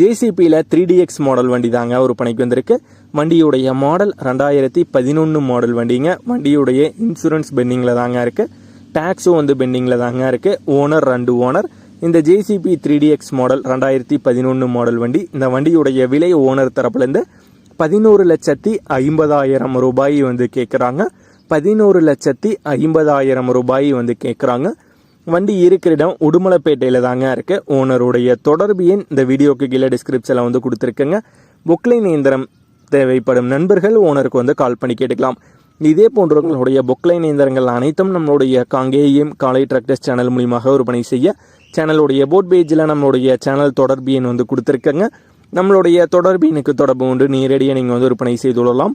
ஜேசிபியில் three dx model வண்டி தாங்க விற்பனைக்கு வந்திருக்கு. வண்டியுடைய மாடல் ரெண்டாயிரத்தி பதினொன்று மாடல் வண்டிங்க. வண்டியுடைய இன்சூரன்ஸ் பெண்டிங்கில் தாங்க இருக்குது டேக்ஸும் வந்து பெண்டிங்கில் தாங்க இருக்குது ஓனர் ரெண்டு ஓனர் இந்த ஜேசிபி த்ரீ டிஎக்ஸ் மாடல் ரெண்டாயிரத்தி பதினொன்று மாடல் வண்டி. இந்த வண்டியுடைய விலை ஓனர் தரப்புலேருந்து பதினோரு லட்சத்தி ஐம்பதாயிரம் ரூபாய் வந்து கேட்குறாங்க பதினோரு லட்சத்தி ஐம்பதாயிரம் ரூபாய் வந்து கேட்குறாங்க வண்டி இருக்கிற இடம் உடுமலைப்பேட்டையில் தாங்க இருக்குது ஓனருடைய தொடர்பு எண் இந்த வீடியோக்கு கீழே டிஸ்கிரிப்ஷனில் வந்து கொடுத்துருக்குங்க. பொக்லைன் இயந்திரம் தேவைப்படும் நண்பர்கள் ஓனருக்கு வந்து கால் பண்ணி கேட்டுக்கலாம். இதே போன்றவர்களுடைய பொக்லைன் இயந்திரங்கள் அனைத்தும் நம்மளுடைய காங்கேயம் காலை டிராக்டர்ஸ் சேனல் மூலியமாக விற்பனை செய்ய சேனலுடைய போட் பேஜில் நம்மளுடைய சேனல் தொடர்பு எண் வந்து கொடுத்துருக்கங்க. நம்மளுடைய தொடர்பு எனக்கு தொடர்பு உண்டு. நேரடியாக நீங்கள் வந்து விற்பனை செய்து கொள்ளலாம்.